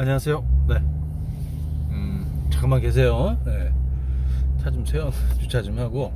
어, 안녕하세요. 네. 음, 잠깐만 계세요. 네. 차 좀 세워, 주차 좀 하고.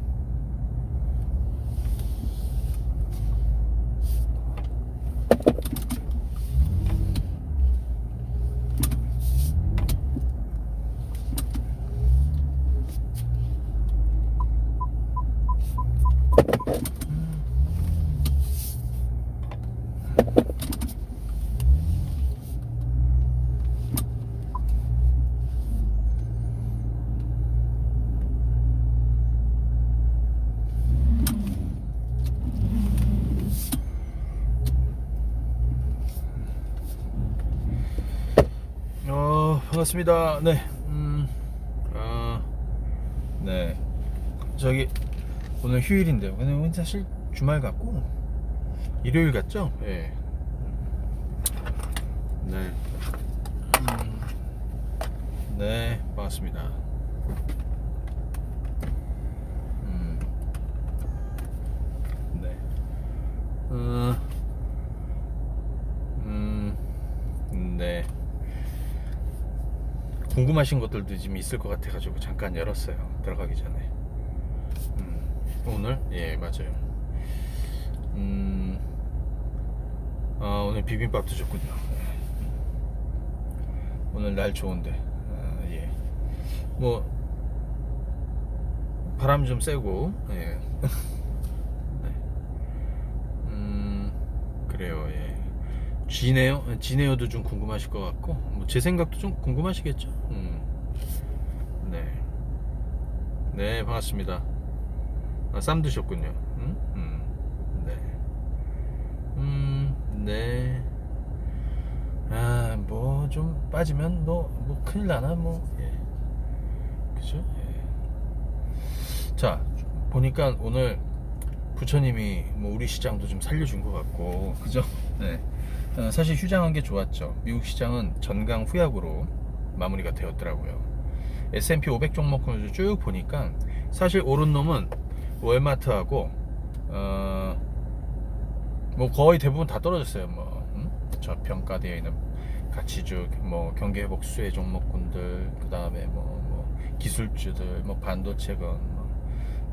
어, 반갑습니다. 네. 음, 아, 네. 저기, 오늘 휴일인데요. 근데 오늘 사실 주말 같고, 일요일 같죠? 예. 네. 음, 네, 반갑습니다. 음, 네. 어, 음, 네. 궁금하신 것들도 좀 있을 것 같아가지고 잠깐 열었어요. 들어가기 전에. 음, 오늘? 예, 맞아요. 음, 아, 오늘 비빔밥도 좋군요. 예. 오늘 날 좋은데. 아, 예. 뭐, 바람 좀 쐬고, 예. 네. 음, 그래요, 예. 지네요? 지네요도 좀 궁금하실 것 같고, 뭐 제 생각도 좀 궁금하시겠죠? 음. 네. 네, 반갑습니다. 아, 쌈 드셨군요. 음? 음. 네. 음, 네. 아, 뭐 좀 빠지면 뭐, 뭐 큰일 나나, 뭐, 예. 그죠? 예. 자, 보니까 오늘 부처님이 뭐 우리 시장도 좀 살려준 것 같고, 그죠? 네. 어, 사실 휴장한 게 좋았죠. 미국 시장은 전강 후약으로 마무리가 되었더라고요. S&P 500 종목을 쭉 보니까 사실 오른 놈은 월마트하고 어, 뭐 거의 대부분 다 떨어졌어요. 뭐 음? 저평가되어 있는 가치주, 뭐 경기 회복 수혜 종목군들, 그 다음에 뭐, 뭐 기술주들, 뭐 반도체건, 뭐,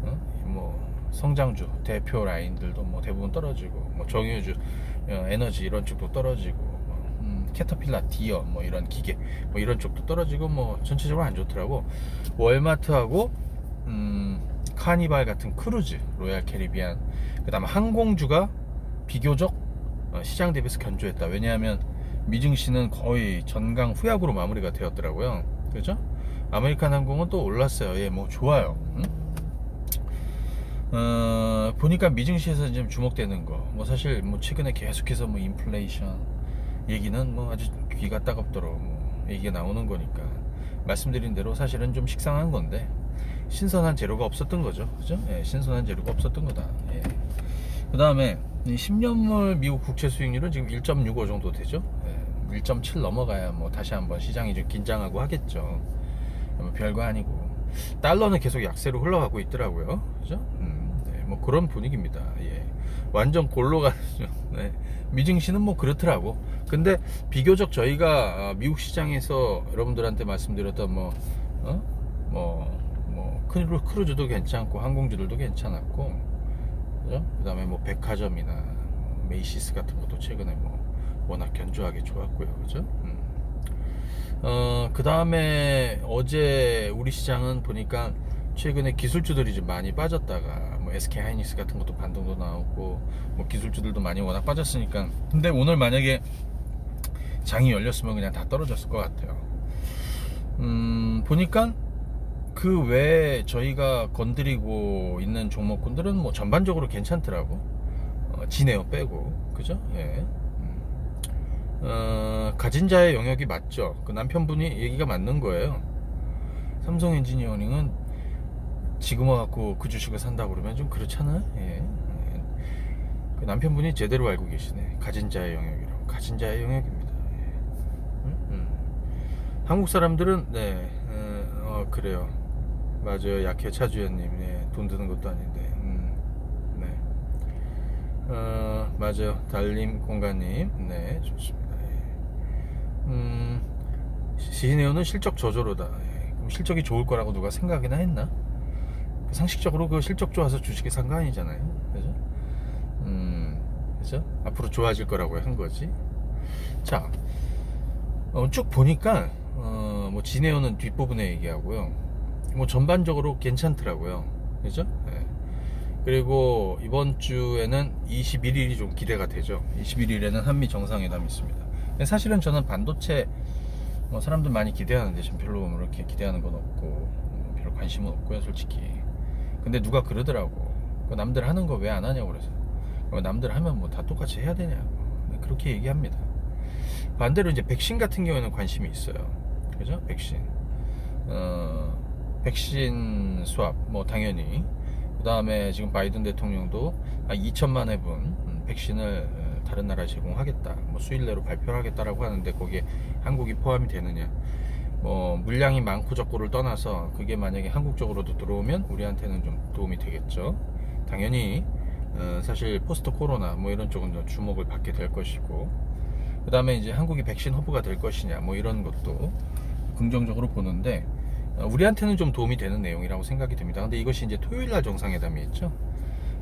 어? 뭐 성장주 대표 라인들도 뭐 대부분 떨어지고, 뭐 정유주, 어, 에너지 이런 쪽도 떨어지고, 뭐, 음, 캐터필라, 디어 뭐 이런 기계, 뭐 이런 쪽도 떨어지고, 뭐 전체적으로 안 좋더라고. 월마트하고 음, 카니발 같은 크루즈, 로얄 캐리비안, 그 다음에 항공주가 비교적 어, 시장 대비해서 견조했다. 왜냐하면 미증시는 거의 전강 후약으로 마무리가 되었더라고요. 그죠? 아메리칸 항공은 또 올랐어요. 예, 뭐 좋아요. 응? 어, 보니까 미증시에서 지금 주목되는 거, 뭐 사실 뭐 최근에 계속해서 뭐 인플레이션 얘기는 뭐 아주 귀가 따갑도록 뭐 얘기가 나오는 거니까 말씀드린 대로 사실은 좀 식상한 건데 신선한 재료가 없었던 거죠, 그죠? 예, 신선한 재료가 없었던 거다. 예. 그 다음에 10년물 미국 국채 수익률은 지금 1.65 정도 되죠. 예, 1.7 넘어가야 뭐 다시 한번 시장이 좀 긴장하고 하겠죠. 뭐 별거 아니고 달러는 계속 약세로 흘러가고 있더라고요. 그죠? 음, 네, 뭐 그런 분위기입니다. 예. 완전 골로가 네. 미증시는 뭐 그렇더라고. 근데 비교적 저희가 아, 미국 시장에서 여러분들한테 말씀드렸던 뭐 어? 뭐, 뭐 크루, 크루즈도 괜찮고 항공주들도 괜찮았고 그죠? 그 다음에 뭐 백화점이나 뭐 메이시스 같은 것도 최근에 뭐 워낙 견조하게 좋았고요. 그죠? 음. 어, 그 다음에 어제 우리 시장은 보니까 최근에 기술주들이 좀 많이 빠졌다가 뭐 SK 하이닉스 같은 것도 반등도 나오고 뭐 기술주들도 많이 워낙 빠졌으니까 근데 오늘 만약에 장이 열렸으면 그냥 다 떨어졌을 것 같아요. 음, 보니까 그 외에 저희가 건드리고 있는 종목군들은 뭐 전반적으로 괜찮더라고. 어, 지네요 빼고 그죠? 예. 어, 가진 자의 영역이 맞죠. 그 남편분이 얘기가 맞는 거예요. 삼성 엔지니어링은 지금 와갖고 그 주식을 산다고 그러면 좀 그렇잖아요. 예. 예. 그 남편분이 제대로 알고 계시네. 가진 자의 영역이라고. 가진 자의 영역입니다. 예. 음, 음. 한국 사람들은 네, 어, 어, 그래요. 맞아요. 약해 차주연님. 예. 돈 드는 것도 아닌데. 음, 네. 어, 맞아요. 달님 공간님. 네, 좋습니다. 예. 음, 지네어는 실적 저조로다. 실적이 좋을 거라고 누가 생각이나 했나? 상식적으로 그 실적 좋아서 주식에 산 거 아니잖아요. 그죠? 음, 그죠? 앞으로 좋아질 거라고 한 거지. 자, 어, 쭉 보니까, 어, 뭐, 지네어는 뒷부분에 얘기하고요. 뭐, 전반적으로 괜찮더라고요. 그죠? 예. 그리고 이번 주에는 21일이 좀 기대가 되죠. 21일에는 한미 정상회담이 있습니다. 사실은 저는 반도체 뭐 사람들 많이 기대하는데 전 별로 뭐 이렇게 기대하는 건 없고 뭐 별로 관심은 없고요, 솔직히. 근데 누가 그러더라고. 그 남들 하는 거 왜 안 하냐고 그래서. 어, 남들 하면 뭐 다 똑같이 해야 되냐. 그렇게 얘기합니다. 반대로 이제 백신 같은 경우에는 관심이 있어요. 그죠? 백신. 어, 백신 수합, 뭐 당연히. 그 다음에 지금 바이든 대통령도 한 2천만 회분 음, 백신을 어, 다른 나라에 제공하겠다. 뭐 수일 내로 발표를 하겠다라고 하는데 거기에 한국이 포함이 되느냐. 뭐 물량이 많고 적고를 떠나서 그게 만약에 한국 쪽으로도 들어오면 우리한테는 좀 도움이 되겠죠. 당연히 어, 사실 포스트 코로나 뭐 이런 쪽은 좀 주목을 받게 될 것이고 그 다음에 이제 한국이 백신 허브가 될 것이냐 뭐 이런 것도 긍정적으로 보는데 어, 우리한테는 좀 도움이 되는 내용이라고 생각이 듭니다. 근데 이것이 이제 토요일 날 정상회담이 있죠.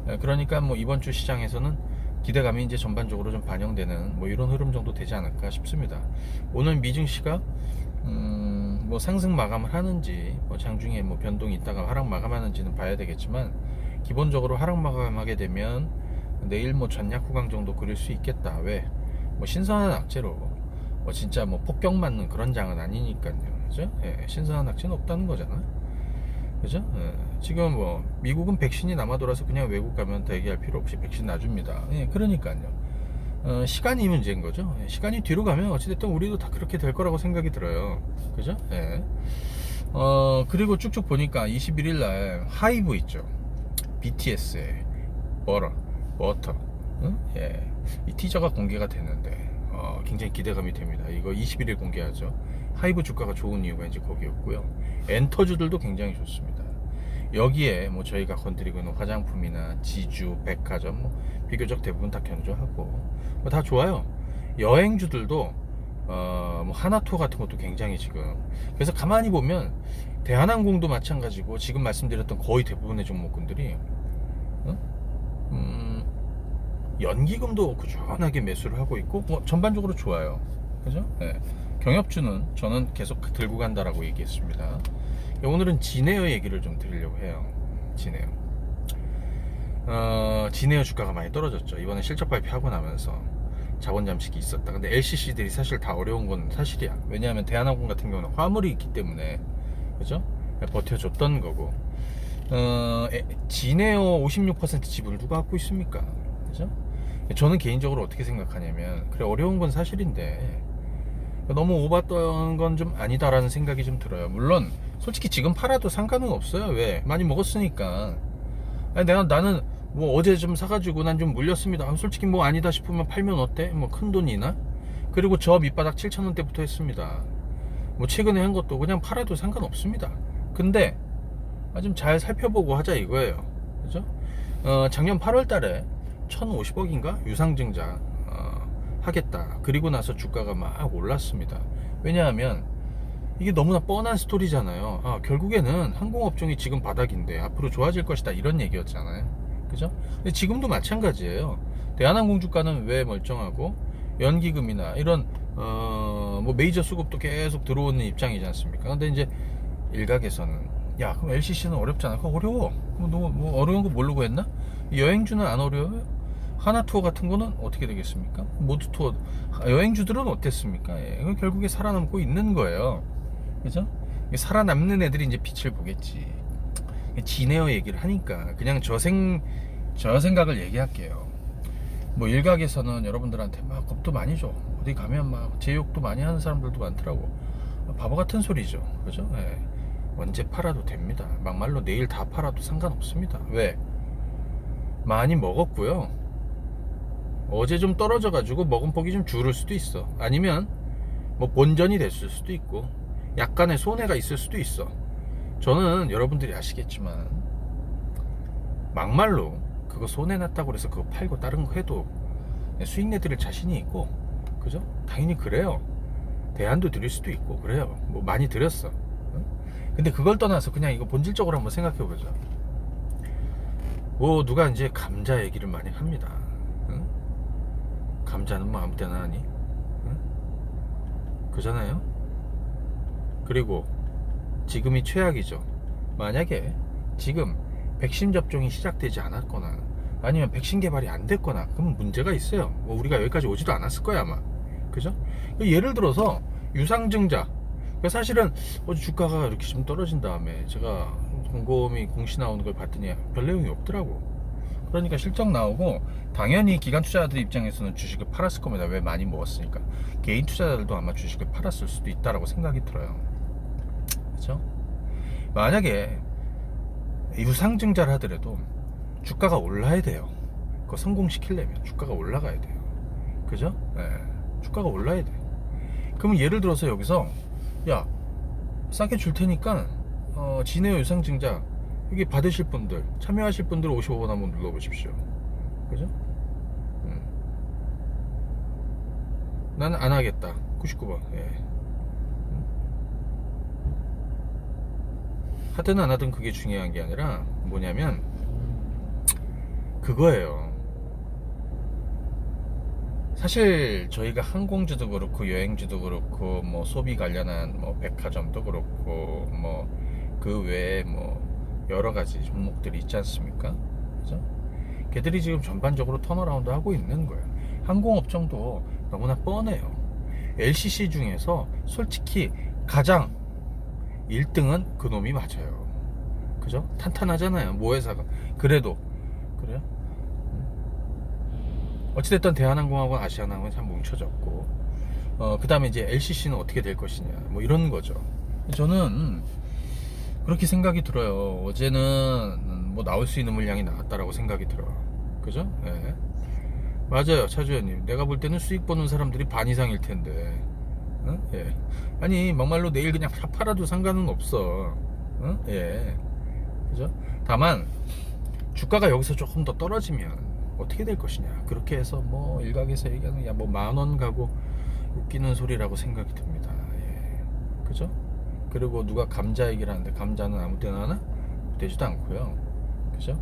어, 그러니까 뭐 이번 주 시장에서는 기대감이 이제 전반적으로 좀 반영되는 뭐 이런 흐름 정도 되지 않을까 싶습니다. 오늘 미증시가 음, 뭐 상승 마감을 하는지 뭐 장중에 뭐 변동이 있다가 하락 마감하는지는 봐야 되겠지만 기본적으로 하락 마감하게 되면 내일 뭐 전약 후강 정도 그릴 수 있겠다. 왜? 뭐 신선한 악재로 뭐 진짜 뭐 폭격 맞는 그런 장은 아니니까요. 그죠? 예, 신선한 악재는 없다는 거잖아. 그죠? 예, 지금 뭐 미국은 백신이 남아 돌아서 그냥 외국 가면 대기할 필요 없이 백신 놔줍니다. 예, 그러니까요. 어, 시간이 문제인 거죠. 예, 시간이 뒤로 가면 어찌됐든 우리도 다 그렇게 될 거라고 생각이 들어요. 그죠? 예. 어, 그리고 쭉쭉 보니까 21일 날 하이브 있죠. BTS의 버터, 버터. 응? 예. 이 티저가 공개가 됐는데, 어, 굉장히 기대감이 됩니다. 이거 21일 공개하죠. 하이브 주가가 좋은 이유가 이제 거기였고요. 엔터주들도 굉장히 좋습니다. 여기에 뭐 저희가 건드리고 있는 화장품이나 지주, 백화점 뭐 비교적 대부분 다 견조하고 뭐 다 좋아요. 여행주들도 어 뭐 하나투어 같은 것도 굉장히 지금 그래서 가만히 보면 대한항공도 마찬가지고 지금 말씀드렸던 거의 대부분의 종목군들이 어? 음, 연기금도 꾸준하게 매수를 하고 있고 뭐 전반적으로 좋아요. 그죠? 네. 경협주는 저는 계속 들고 간다라고 얘기했습니다. 오늘은 지네어 얘기를 좀 드리려고 해요. 지네어. 어, 지네어 주가가 많이 떨어졌죠. 이번에 실적 발표하고 나면서 자본 잠식이 있었다. 근데 LCC들이 사실 다 어려운 건 사실이야. 왜냐하면 대한항공 같은 경우는 화물이 있기 때문에 그죠? 버텨줬던 거고. 어, 에, 지네어 56% 지분을 누가 갖고 있습니까? 그죠? 저는 개인적으로 어떻게 생각하냐면 그래 어려운 건 사실인데 너무 오봤던 건 좀 아니다라는 생각이 좀 들어요. 물론 솔직히 지금 팔아도 상관은 없어요. 왜? 많이 먹었으니까. 아니, 내가 나는 뭐 어제 좀 사가지고 난 좀 물렸습니다. 아, 솔직히 뭐 아니다 싶으면 팔면 어때? 뭐 큰 돈이나? 그리고 저 밑바닥 7천원대부터 했습니다. 뭐 최근에 한 것도 그냥 팔아도 상관없습니다. 근데 아, 좀 잘 살펴보고 하자 이거예요. 그죠? 어, 작년 8월 달에 1,050억인가? 유상증자 어, 하겠다. 그리고 나서 주가가 막 올랐습니다. 왜냐하면 이게 너무나 뻔한 스토리잖아요. 아, 결국에는 항공업종이 지금 바닥인데 앞으로 좋아질 것이다. 이런 얘기였잖아요. 그죠? 근데 지금도 마찬가지예요. 대한항공 주가는 왜 멀쩡하고 연기금이나 이런 어, 뭐 메이저 수급도 계속 들어오는 입장이지 않습니까? 근데 이제 일각에서는 야, 그럼 LCC는 어렵잖아. 그거 어려워. 그럼 너뭐 어려운 거 모르고 했나? 여행주는 안 어려워요? 하나 투어 같은 거는 어떻게 되겠습니까? 모두 투어 여행주들은 어땠습니까? 예, 결국에 살아남고 있는 거예요. 그죠? 살아남는 애들이 이제 빛을 보겠지. 지네어 얘기를 하니까 그냥 저 생, 저 생각을 얘기할게요. 뭐 일각에서는 여러분들한테 막 겁도 많이 줘. 어디 가면 막 제욕도 많이 하는 사람들도 많더라고. 바보 같은 소리죠. 그죠? 예. 언제 팔아도 됩니다. 막말로 내일 다 팔아도 상관없습니다. 왜? 많이 먹었고요. 어제 좀 떨어져 가지고 먹은 폭이 좀 줄을 수도 있어. 아니면 뭐 본전이 됐을 수도 있고 약간의 손해가 있을 수도 있어. 저는 여러분들이 아시겠지만 막말로 그거 손해 났다고 그래서 그거 팔고 다른 거 해도 수익 내드릴 자신이 있고 그죠? 당연히 그래요. 대안도 드릴 수도 있고 그래요. 뭐 많이 드렸어. 응? 근데 그걸 떠나서 그냥 이거 본질적으로 한번 생각해 보자. 뭐 누가 이제 감자 얘기를 많이 합니다. 응? 감자는 뭐 아무 때나 하니? 응? 그잖아요. 그리고 지금이 최악이죠. 만약에 지금 백신 접종이 시작되지 않았거나 아니면 백신 개발이 안 됐거나 그러면 문제가 있어요. 뭐 우리가 여기까지 오지도 않았을 거야 아마. 그죠? 예를 들어서 유상증자. 그러니까 사실은 어제 주가가 이렇게 좀 떨어진 다음에 제가 곰곰이 공시 나오는 걸 봤더니 별 내용이 없더라고. 그러니까 실적 나오고 당연히 기관 투자자들 입장에서는 주식을 팔았을 겁니다. 왜 많이 먹었으니까. 개인 투자자들도 아마 주식을 팔았을 수도 있다라고 생각이 들어요. 그렇죠? 만약에 유상증자를 하더라도 주가가 올라야 돼요. 그거 성공시키려면 주가가 올라가야 돼요. 그죠? 네. 주가가 올라야 돼. 그러면 예를 들어서 여기서 야 싸게 줄 테니까 어, 진해요 유상증자 여기 받으실 분들 참여하실 분들 55번 한번 눌러보십시오. 그죠? 음. 나는 안 하겠다. 99번. 예. 음. 하든 안 하든 그게 중요한 게 아니라 뭐냐면 그거예요. 사실 저희가 항공주도 그렇고 여행주도 그렇고 뭐 소비 관련한 뭐 백화점도 그렇고 뭐 그 외에 뭐 여러 가지 종목들이 있지 않습니까? 그죠? 걔들이 지금 전반적으로 턴어라운드 하고 있는 거예요. 항공업종도 너무나 뻔해요. LCC 중에서 솔직히 가장 1등은 그놈이 맞아요. 그죠? 탄탄하잖아요. 모회사가. 그래도 그래요? 어찌됐든 대한항공하고 아시아나항공은 참 뭉쳐졌고 어, 그 다음에 이제 LCC는 어떻게 될 것이냐 뭐 이런 거죠 저는 그렇게 생각이 들어요 어제는 뭐 나올 수 있는 물량이 나왔다라고 생각이 들어요 그죠? 예. 맞아요 차주연님 내가 볼 때는 수익 보는 사람들이 반 이상일 텐데 어? 예. 아니 막말로 내일 그냥 다 팔아도 상관은 없어 어? 예. 그죠? 다만 주가가 여기서 조금 더 떨어지면 어떻게 될 것이냐 그렇게 해서 뭐 일각에서 얘기하는 야 뭐 만 원 가고 웃기는 소리라고 생각이 듭니다 예. 그죠? 그리고 누가 감자 얘기를 하는데 감자는 아무 때나 하나 되지도 않고요 그죠?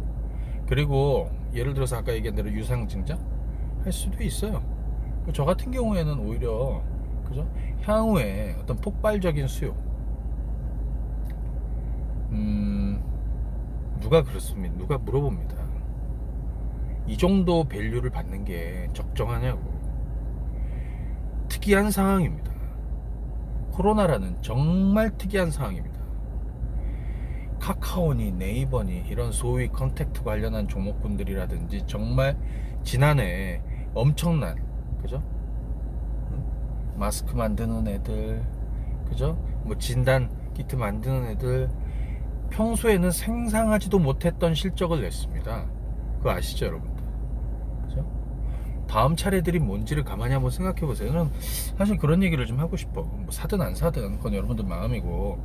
그리고 예를 들어서 아까 얘기한 대로 유상증자 할 수도 있어요 저 같은 경우에는 오히려 그죠? 향후에 어떤 폭발적인 수요 음 누가 그렇습니다 누가 물어봅니다 이 정도 밸류를 받는 게 적정하냐고. 특이한 상황입니다. 코로나라는 정말 특이한 상황입니다. 카카오니 네이버니 이런 소위 컨택트 관련한 종목군들이라든지 정말 지난해 엄청난 그죠? 마스크 만드는 애들 그죠? 뭐 진단 키트 만드는 애들 평소에는 생상하지도 못했던 실적을 냈습니다. 그거 아시죠, 여러분? 그죠? 다음 차례들이 뭔지를 가만히 한번 생각해 보세요. 저는 사실 그런 얘기를 좀 하고 싶어. 뭐 사든 안 사든 그건 여러분들 마음이고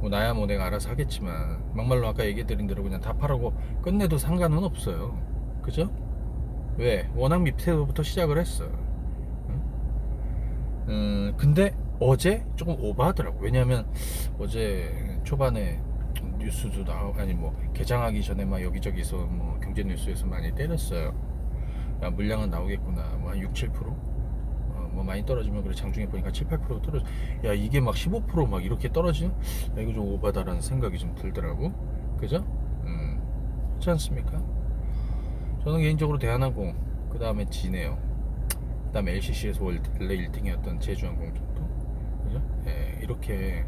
뭐 나야 뭐 내가 알아서 하겠지만 막말로 아까 얘기해드린 대로 그냥 다 팔아고 끝내도 상관은 없어요. 그죠? 왜? 워낙 밑에서부터 시작을 했어. 응? 음, 근데 어제 조금 오버하더라고. 왜냐면 어제 초반에 뉴스도 나오 아니 뭐 개장하기 전에 막 여기저기서 뭐 경제 뉴스에서 많이 때렸어요. 야, 물량은 나오겠구나. 뭐 한 6, 7%? 어, 뭐 많이 떨어지면 그래 장중에 보니까 7, 8% 떨어져. 야 이게 막 15%막 이렇게 떨어지는? 야, 이거 좀 오바다라는 생각이 좀 들더라고. 그죠? 음, 그렇지 않습니까? 저는 개인적으로 대한항공, 그 다음에 진해요. 그 다음에 LCC에서 원래 1등이었던 제주항공 정도. 그죠? 예, 이렇게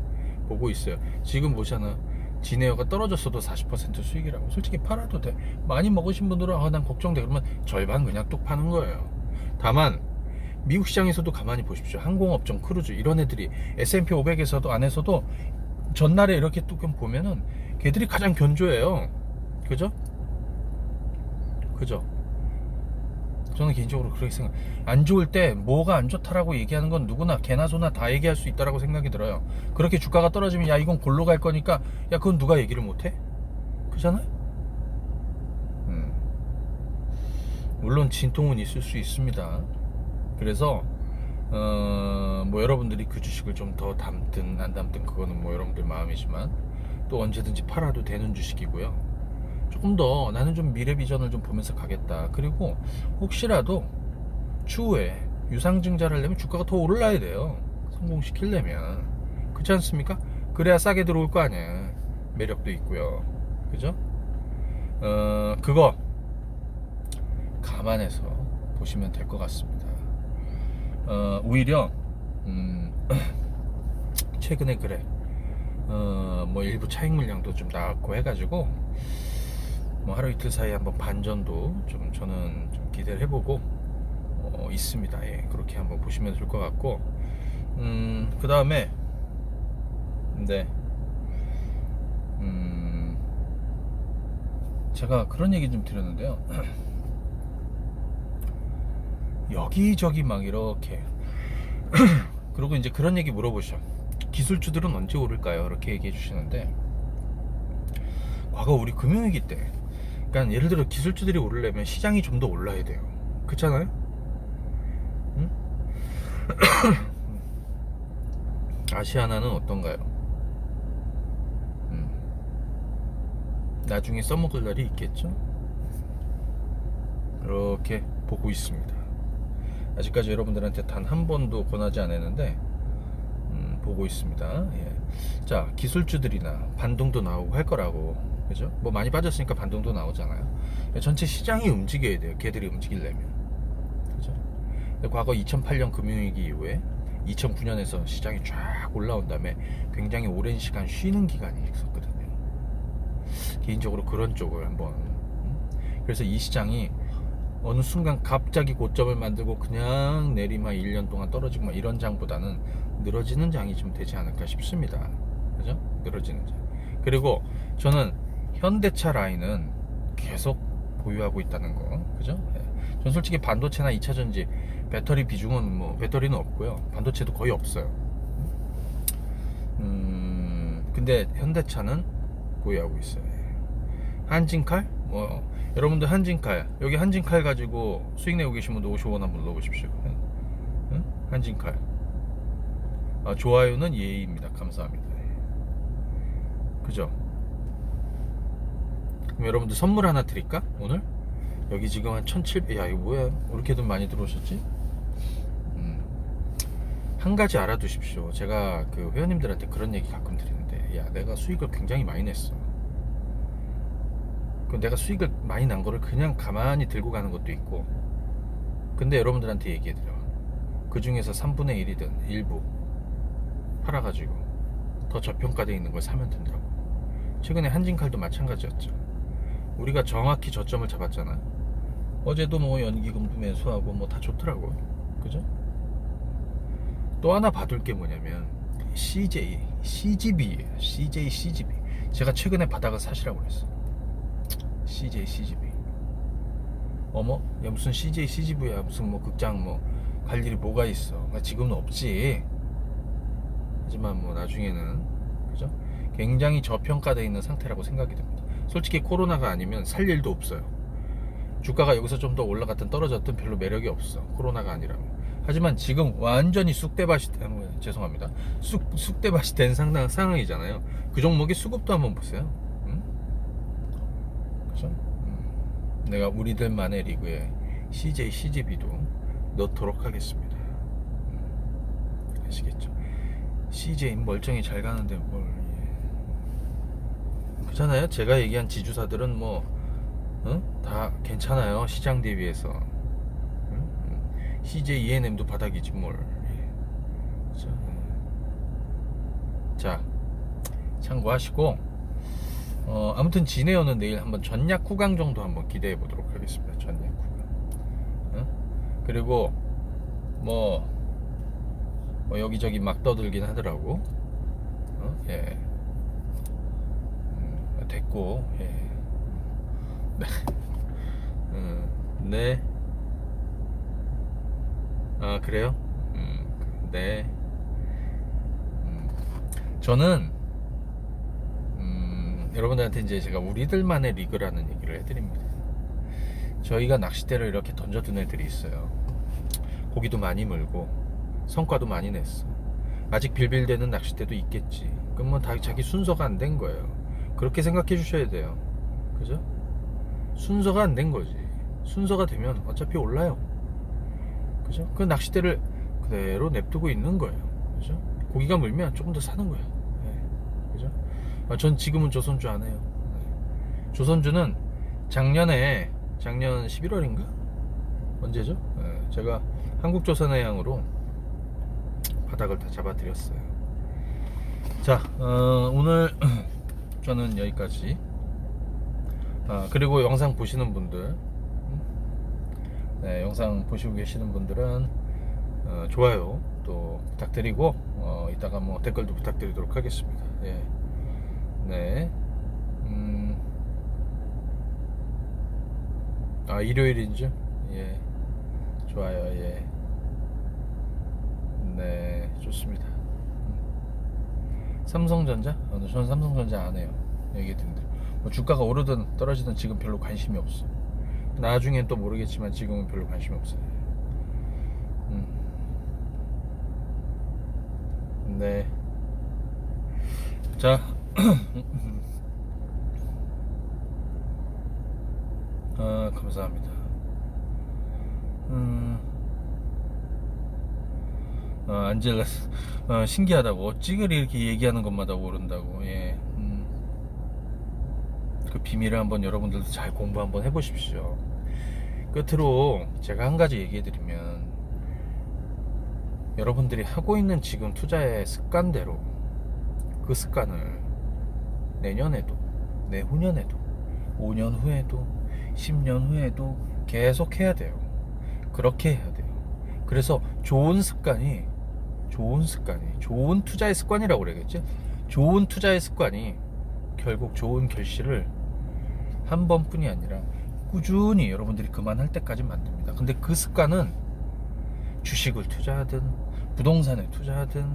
보고 있어요. 지금 보잖아. 진에어가 떨어졌어도 40% 수익이라고 솔직히 팔아도 돼 많이 먹으신 분들은 아, 난 걱정돼 그러면 절반 그냥 뚝 파는 거예요 다만 미국 시장에서도 가만히 보십시오 항공업종 크루즈 이런 애들이 S&P 500에서도 안에서도 전날에 이렇게 뚝 보면은 걔들이 가장 견조해요 그죠? 그죠? 저는 개인적으로 그렇게 생각. 안 좋을 때 뭐가 안 좋다라고 얘기하는 건 누구나 개나 소나 다 얘기할 수 있다라고 생각이 들어요. 그렇게 주가가 떨어지면 야 이건 골로 갈 거니까 야 그건 누가 얘기를 못해? 그잖아요. 음. 물론 진통은 있을 수 있습니다. 그래서 어, 뭐 여러분들이 그 주식을 좀 더 담든 안 담든 그거는 뭐 여러분들 마음이지만 또 언제든지 팔아도 되는 주식이고요. 조금 더 나는 좀 미래 비전을 좀 보면서 가겠다. 그리고 혹시라도 추후에 유상증자를 하려면 주가가 더 올라야 돼요. 성공시키려면. 그렇지 않습니까? 그래야 싸게 들어올 거 아니야. 매력도 있고요. 그죠? 어, 그거 감안해서 보시면 될 것 같습니다. 어, 오히려 음, 최근에 그래 어, 뭐 일부 차익 물량도 좀 나왔고 해가지고 뭐 하루 이틀 사이에 한번 반전도 좀 저는 좀 기대를 해보고 어, 있습니다. 예, 그렇게 한번 보시면 될 것 같고 음, 그 다음에 네. 음, 제가 그런 얘기 좀 드렸는데요. 여기저기 막 이렇게 그리고 이제 그런 얘기 물어보셔. 기술주들은 언제 오를까요? 이렇게 얘기해 주시는데 과거 우리 금융위기 때 그러니까 예를 들어 기술주들이 오르려면 시장이 좀 더 올라야 돼요. 그렇잖아요? 응? 아시아나는 어떤가요? 음. 나중에 써먹을 날이 있겠죠? 이렇게 보고 있습니다. 아직까지 여러분들한테 단 한 번도 권하지 않았는데 음, 보고 있습니다. 예. 자 기술주들이나 반동도 나오고 할 거라고 그죠? 뭐 많이 빠졌으니까 반동도 나오잖아요. 예, 전체 시장이 움직여야 돼요. 걔들이 움직이려면 그죠? 과거 2008년 금융위기 이후에 2009년에서 시장이 쫙 올라온 다음에 굉장히 오랜 시간 쉬는 기간이 있었거든요. 개인적으로 그런 쪽을 한번 음? 그래서 이 시장이 어느 순간 갑자기 고점을 만들고 그냥 내리막 1년 동안 떨어지고 막 이런 장보다는 늘어지는 장이 좀 되지 않을까 싶습니다. 그죠? 늘어지는 장. 그리고 저는 현대차 라인은 계속 보유하고 있다는 거. 그죠? 예. 전 솔직히 반도체나 2차전지 배터리 비중은 뭐 배터리는 없고요. 반도체도 거의 없어요. 음, 근데 현대차는 보유하고 있어요. 예. 한진칼? 뭐 여러분들 한진칼 여기 한진칼 가지고 수익 내고 계신 분들 50원 한번 넣어보십시오. 응? 한진칼. 아, 좋아요는 예의입니다. 감사합니다. 예. 그죠? 그럼 여러분들 선물 하나 드릴까? 오늘? 여기 지금 한 1700, 야, 이거 뭐야? 왜 이렇게 돈 많이 들어오셨지? 음, 한 가지 알아두십시오. 제가 그 회원님들한테 그런 얘기 가끔 드리는데, 야, 내가 수익을 굉장히 많이 냈어. 그 내가 수익을 많이 난 거를 그냥 가만히 들고 가는 것도 있고, 근데 여러분들한테 얘기해드려. 그 중에서 3분의 1이든 일부 팔아가지고 더 저평가되어 있는 걸 사면 된다고. 최근에 한진칼도 마찬가지였죠. 우리가 정확히 저점을 잡았잖아. 어제도 뭐 연기금도 매수하고 뭐 다 좋더라고. 그죠? 또 하나 봐둘 게 뭐냐면 CJ, CGB예요. CJ, CGB. 제가 최근에 바닥을 사시라고 그랬어. CJ, CGB. 어머, 야 무슨 CJ, CGV야 무슨 뭐 극장 뭐 갈 일이 뭐가 있어? 나 지금은 없지. 하지만 뭐 나중에는 그죠? 굉장히 저평가되어 있는 상태라고 생각이 됩니다. 솔직히 코로나가 아니면 살 일도 없어요. 주가가 여기서 좀 더 올라갔든 떨어졌든 별로 매력이 없어. 코로나가 아니라면. 하지만 지금 완전히 쑥대밭이 아, 죄송합니다. 쑥 쑥대밭이 된 상당 상황이잖아요. 그 종목의 수급도 한번 보세요. 응? 그죠? 음. 내가 우리들만의 리그에 CJ, CGB도 넣도록 하겠습니다. 음. 아시겠죠? CJ 멀쩡히 잘 가는데 뭘 예. 그렇잖아요. 제가 얘기한 지주사들은 뭐 어? 다 괜찮아요. 시장 대비해서. 응? 응. CJ ENM도 바닥이지 뭘. 예. 자, 예. 자, 참고하시고 어, 아무튼 진에어는 내일 한번 전략 구강 정도 한번 기대해 보도록 하겠습니다. 전략 구강. 응? 그리고 뭐, 뭐 여기저기 막 떠들긴 하더라고. 어? 예. 음, 됐고, 예. 네. 음, 네. 아, 그래요? 음, 네. 음, 저는, 음, 여러분들한테 이제 제가 우리들만의 리그라는 얘기를 해드립니다. 저희가 낚싯대를 이렇게 던져둔 애들이 있어요. 고기도 많이 물고, 성과도 많이 냈어. 아직 빌빌대는 낚싯대도 있겠지. 그럼 뭐 다 자기 순서가 안 된 거예요. 그렇게 생각해 주셔야 돼요. 그죠? 순서가 안 된 거지. 순서가 되면 어차피 올라요. 그죠? 그 낚싯대를 그대로 냅두고 있는 거예요. 그죠? 고기가 물면 조금 더 사는 거예요. 네. 그죠? 아, 전 지금은 조선주 안 해요. 네. 조선주는 작년에 작년 11월인가? 언제죠? 네, 제가 한국조선해양으로 바닥을 다 잡아드렸어요. 자, 어, 오늘 저는 여기까지. 아, 그리고 영상 보시는 분들, 네, 영상 보시고 계시는 분들은 어, 좋아요 또 부탁드리고 어, 이따가 뭐 댓글도 부탁드리도록 하겠습니다. 예. 네. 음. 아 일요일인죠? 예. 좋아요. 예. 네, 좋습니다. 음. 삼성전자? 아, 근데 저는 삼성전자 안 해요. 얘기했는데 뭐 주가가 오르든 떨어지든 지금 별로 관심이 없어. 나중엔 또 모르겠지만 지금은 별로 관심이 없어요. 음. 네. 자. 아, 감사합니다. 음. 어, 안젤라, 어, 신기하다고. 어찌 그리 이렇게 얘기하는 것마다 오른다고. 예. 음. 그 비밀을 한번 여러분들도 잘 공부 한번 해보십시오. 끝으로 제가 한 가지 얘기해드리면 여러분들이 하고 있는 지금 투자의 습관대로 그 습관을 내년에도 내후년에도 5년 후에도 10년 후에도 계속 해야 돼요. 그렇게 해야 돼요. 그래서 좋은 습관이 좋은 습관이 좋은 투자의 습관이라고 그래야겠죠. 좋은 투자의 습관이 결국 좋은 결실을 한 번뿐이 아니라 꾸준히 여러분들이 그만할 때까지 만듭니다. 근데 그 습관은 주식을 투자하든 부동산에 투자하든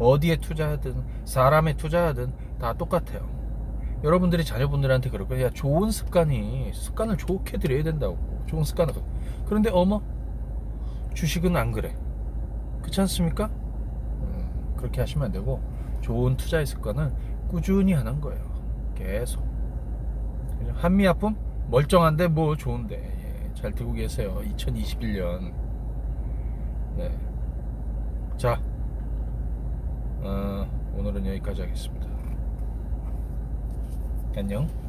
어디에 투자하든 사람에 투자하든 다 똑같아요. 여러분들이 자녀분들한테 그럴 거야. 야, 좋은 습관이 습관을 좋게 들여야 된다고. 좋은 습관을. 그런데 어머 주식은 안 그래. 그렇지 않습니까? 음, 그렇게 하시면 안 되고 좋은 투자의 습관은 꾸준히 하는 거예요. 계속. 그죠? 한미 아픔 멀쩡한데 뭐 좋은데 예, 잘 들고 계세요. 2021년. 네. 자, 어, 오늘은 여기까지 하겠습니다. 안녕.